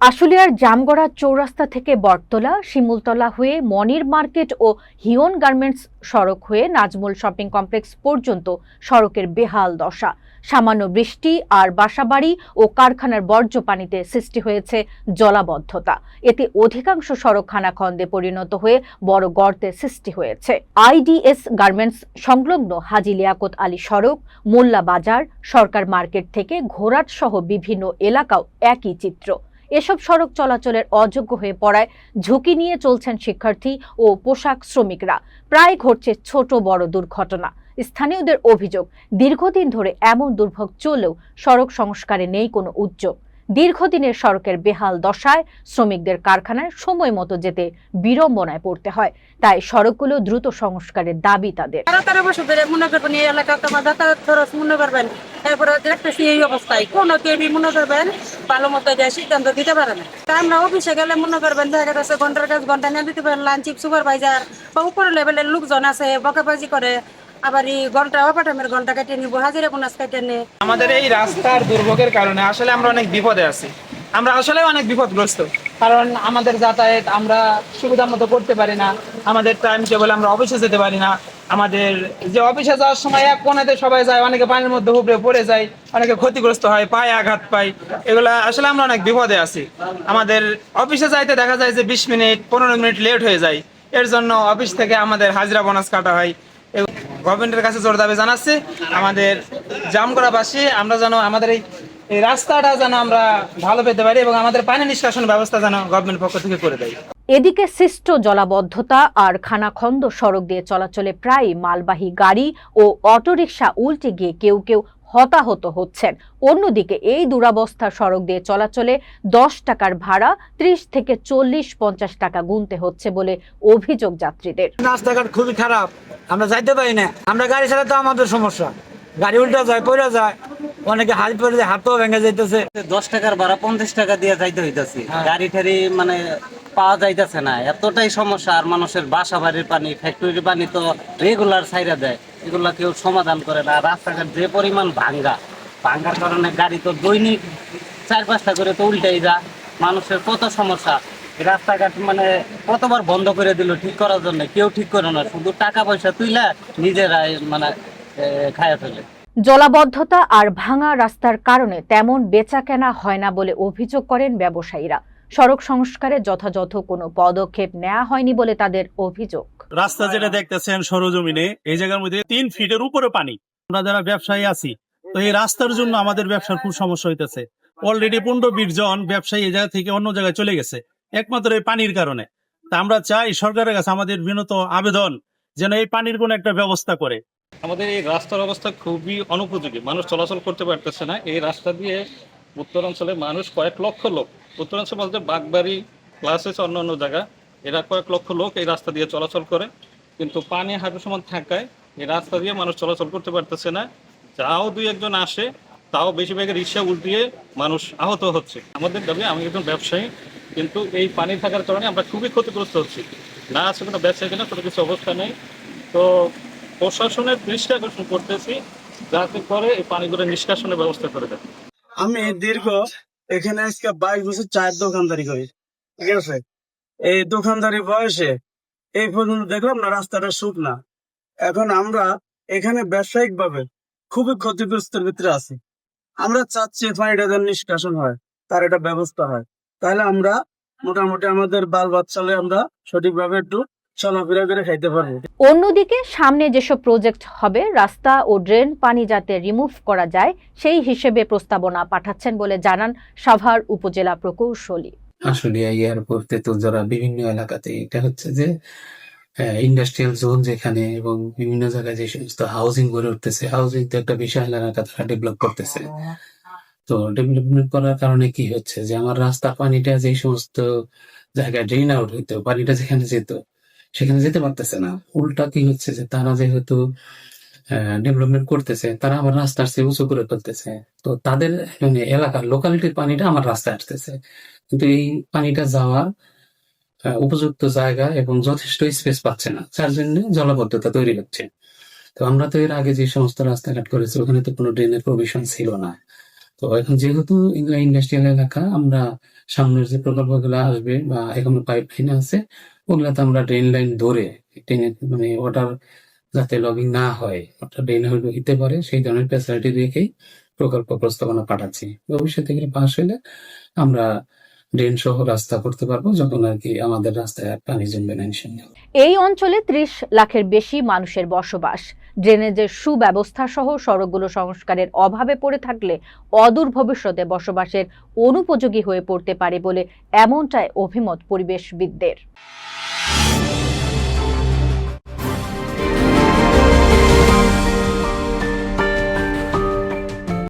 আশুলিয়ার জামগড়া চৌরাস্তা থেকে বটতলা, শিমুলতলা হয়ে মনির মার্কেট ও হিয়ন গার্মেন্টস সড়ক হয়ে নাজমুল শপিং কমপ্লেক্স পর্যন্ত সড়কের বেহাল দশা। সামান্য বৃষ্টি আর বাসাবাড়ি ও কারখানার বর্জ্য পানিতে সৃষ্টি হয়েছে জলাবদ্ধতা। এতে অধিকাংশ সড়ক খানাখন্দে পরিণত হয়ে বড় গর্তে সৃষ্টি হয়েছে। আইডিএস গার্মেন্টস সংলগ্ন হাজি লিয়াকত আলী সড়ক, মোল্লা বাজার, সরকার মার্কেট থেকে ঘোড়াট সহ বিভিন্ন এলাকাও একই চিত্র। এসব সড়ক চলাচলের অযোগ্য হয়ে পড়ায় ঝুঁকি নিয়ে চলছেন শিক্ষার্থী ও পোশাক শ্রমিকরা। প্রায় ঘটছে ছোট বড় দুর্ঘটনা। স্থানীয়দের অভিযোগ, দীর্ঘদিন ধরে এমন দুর্ভোগ চলেও সড়ক সংস্কারে নেই কোনো উদ্যোগ। দীর্ঘদিনের সড়কের বেহাল দশায় শ্রমিকদের কারখানায় সময় মতো যেতে বিড়ম্বনায় পড়তে হয়। তাই সড়কগুলো দ্রুত সংস্কারের দাবি তাদের। তেরো তেরো বছর ধরে করবেন এই এলাকা তোমার যাতায়াত খরচ করবেন। এরপরে দেখতেছি এই অবস্থায়। মনে করবেন ভালো মতো যে সিদ্ধান্ত দিতে পারে না। অফিসে গেলে মনে করবেন ঘণ্টার নিয়ে সুপারভাইজার বা লোকজন আছে বকাবাজি করে। আবার এই ঘণ্টা অপাঠামের ঘণ্টা কেটে নিব, হাজিরা বোনাস কেটে নিয়ে আমাদের এই রাস্তার দুর্ভোগের কারণে আসলে আমরা অনেক বিপদে আছি। আমরা আসলে অনেক বিপদগ্রস্ত, কারণ আমাদের যাতায়াত আমরা সুবিধা মতো করতে পারি না, আমাদের টাইম টেবল আমরা অফিসে যেতে পারি না। আমাদের যে অফিসে যাওয়ার সময় এক কোনাতে সবাই যায়, অনেকে পানির মধ্যে হুবড়ে পড়ে যায়, অনেকে ক্ষতিগ্রস্ত হয়, পায়ে আঘাত পায়। এগুলা আসলে আমরা অনেক বিপদে আছি। আমাদের অফিসে যাইতে দেখা যায় যে বিশ মিনিট, পনেরো মিনিট লেট হয়ে যায়। এর জন্য অফিস থেকে আমাদের হাজিরা বোনাস কাটা হয়। গভর্নমেন্টের কাছে জোর দাবি জানাচ্ছি, আমাদের জাম করা পাশে আমরা যেন আমাদের এই এই রাস্তাটা যেন আমরা ভালো পেতে পারি এবং আমাদের পানি নিষ্কাশন ব্যবস্থা যেন গভর্নমেন্ট পক্ষ থেকে করে দেয়। এদিকে সৃষ্ট জলাবদ্ধতা আর খানাখন্দ সড়ক দিয়ে চলাচলে প্রায় মালবাহী গাড়ি ও অটোরিকশা উল্টে গিয়ে কেউ কেউ হতাহত হচ্ছেন। অন্যদিকে এই দুরাবস্থা সড়ক দিয়ে চলাচলে দশ টাকার ভাড়া ত্রিশ থেকে চল্লিশ পঞ্চাশ টাকা গুনতে হচ্ছে বলে অভিযোগ যাত্রীদের। রাস্তাঘাট খুবই খারাপ। আমরা যাইতে পারি না। আমরা গাড়ি চালাতে আমাদের সমস্যা। গাড়ি উল্টা যায় পড়ে যায়। অনেকে হাত পড়ে যায় হাতও ভেঙে যাইতেছে। দশ টাকার ভাড়া পঞ্চাশ টাকা দিয়ে যাইতে হইতাছি। গাড়ি টাড়ি মানে পাওয়া যাইতেছে না। এতটাই সমস্যা আর মানুষের বাসা বাড়ির পানি ফ্যাক্টরির পানি তো রেগুলার সাইরা দেয়। এগুলা কেউ সমাধান করে না। রাস্তাঘাট যে পরিমাণ ভাঙ্গা, ভাঙ্গার কারণে গাড়ি তো দৈনিক চার পাঁচটা করে তো উল্টাই যা মানুষের কত সমস্যা। রাস্তাঘাট মানে কতবার বন্ধ করে দিল ঠিক করার জন্য, কেউ ঠিক করে না। শুধু টাকা পয়সা তুইলা নিজেরাই মানে খায়া ফেলে। জলাবদ্ধতা আর ভাঙা রাস্তার কারণে তেমন বেচা কেনা হয় না বলে অভিযোগ করেন ব্যবসায়ীরা। সড়ক সংস্কারে যথাযথ কোনো পদক্ষেপ নেওয়া হয়নি বলে তাদের অভিযোগ। রাস্তা যেটা দেখতেছেন সরজমিনে এই জায়গার মধ্যে তিন ফিটের উপরে পানি। আমরা যারা ব্যবসায়ী আছি তো এই রাস্তার জন্য আমাদের ব্যবসার খুব সমস্যা হইতেছে। অলরেডি পনেরো বিশ জন ব্যবসায়ী এই জায়গা থেকে অন্য জায়গায় চলে গেছে একমাত্র এই পানির কারণে। তা আমরা চাই সরকারের কাছে আমাদের বিনত আবেদন যেন এই পানির কোনো একটা ব্যবস্থা করে। আমাদের এই রাস্তার অবস্থা খুবই অনুপযোগী। মানুষ চলাচল করতে পারতেছে না। এই রাস্তা দিয়ে উত্তরাঞ্চলে মানুষ কয়েক লক্ষ লোক উত্তরাঞ্চল বলতে বাগবাড়ি প্লাস হচ্ছে অন্য অন্য জায়গা। এরা কয়েক লক্ষ লোক এই রাস্তা দিয়ে চলাচল করে, কিন্তু পানি হাঁটু সমান থাকায় এই রাস্তা দিয়ে মানুষ চলাচল করতে পারতেছে না। যাও দুই একজন আসে, তাও বেশিরভাগের রিক্সা উল্টিয়ে মানুষ আহত হচ্ছে। আমাদের দাবি, আমি একজন ব্যবসায়ী, কিন্তু এই পানি থাকার কারণে আমরা খুবই ক্ষতিগ্রস্ত হচ্ছি। না আছে কোনো ব্যবসায়ী কিনা কোনো কিছু অবস্থা নেই। তো প্রশাসনের দৃষ্টি আকর্ষণ করতেছি, যাতে করে এই পানিগুলো নিষ্কাশনের ব্যবস্থা করে দেয়। আমি দীর্ঘ এখানে আজকে বাইশ বছর চায়ের দোকানদারি করি, ঠিক আছে? এই দোকানদারি বয়সে এই পর্যন্ত দেখলাম না রাস্তাটা শুকনা। এখন আমরা এখানে ব্যবসায়িক ভাবে খুবই ক্ষতিগ্রস্তের ভিতরে আছি। আমরা চাচ্ছি পানিটা যেন নিষ্কাশন হয়, তার একটা ব্যবস্থা হয়। তাহলে আমরা মোটামুটি আমাদের বাল বাচ্চালে আমরা সঠিকভাবে একটু চলাফেরা করে অন্যদিকে সামনে যেসব প্রজেক্ট হবে, রাস্তা ও ড্রেন পানি যাতে রিমুভ করা যায়, সেই হিসেবে প্রস্তাবনা পাঠাচ্ছেন বলে জানান সাভার উপজেলা প্রকৌশলী। আশুলিয়া এয়ারপোর্ট তেতুলজোড়া বিভিন্ন এলাকাতে। এটা হচ্ছে যে ইন্ডাস্ট্রিয়াল জোন যেখানে এবং বিভিন্ন জায়গায় যে সমস্ত হাউজিং গড়ে উঠতেছে। হাউজিং তো একটা বিশাল এলাকা, তারা ডেভেলপ করতেছে। তো ডেভেলপমেন্ট করার কারণে কি হচ্ছে যে, আমার রাস্তা, পানিটা যে সমস্ত জায়গায় ড্রেন আউট হইতো, পানিটা যেখানে যেত, সেখানে যেতে পারতেছে না। উল্টা কি হচ্ছে যে, তারা যেহেতু ডেভেলপমেন্ট করতেছে, তারা আমার রাস্তার চেয়ে উঁচু করে ফেলতেছে। তো তাদের মানে এলাকার লোকালিটির পানিটা আমার রাস্তায় আসতেছে। কিন্তু এই পানিটা যাওয়ার উপযুক্ত জায়গা এবং যথেষ্ট স্পেস পাচ্ছে না। যার জন্য জলাবদ্ধতা তৈরি হচ্ছে। তো আমরা তো এর আগে যে সমস্ত রাস্তাঘাট করেছি, ওখানে তো কোনো ড্রেনের প্রভিশন ছিল না। তো এখন যেহেতু ইন্ডাস্ট্রিয়াল এলাকা, আমরা সামনের যে প্রকল্পগুলো আসবে বা এখনও পাইপ লাইন আছে, ওগুলাতে আমরা ড্রেন লাইন ধরে টেনে মানে ওটার যাতে লগিং না হয় ওটা ড্রেন হইতে পারে, সেই ধরনের ফ্যাসিলিটি রেখেই প্রকল্প প্রস্তাবনা পাঠাচ্ছি। ভবিষ্যতে এগুলো পাশ হলে আমরা ড্রেন সহ রাস্তা করতে পারব, যখন আর কি আমাদের রাস্তায় পানি জমবে না এই অঞ্চলে ত্রিশ লাখের বেশি মানুষের বসবাস। ড্রেনেজের সুব্যবস্থা সহ সড়কগুলো সংস্কারের অভাবে পড়ে থাকলে অদূর ভবিষ্যতে বসবাসের অনুপযোগী হয়ে পড়তে পারে বলে এমনটাই অভিমত পরিবেশবিদদের।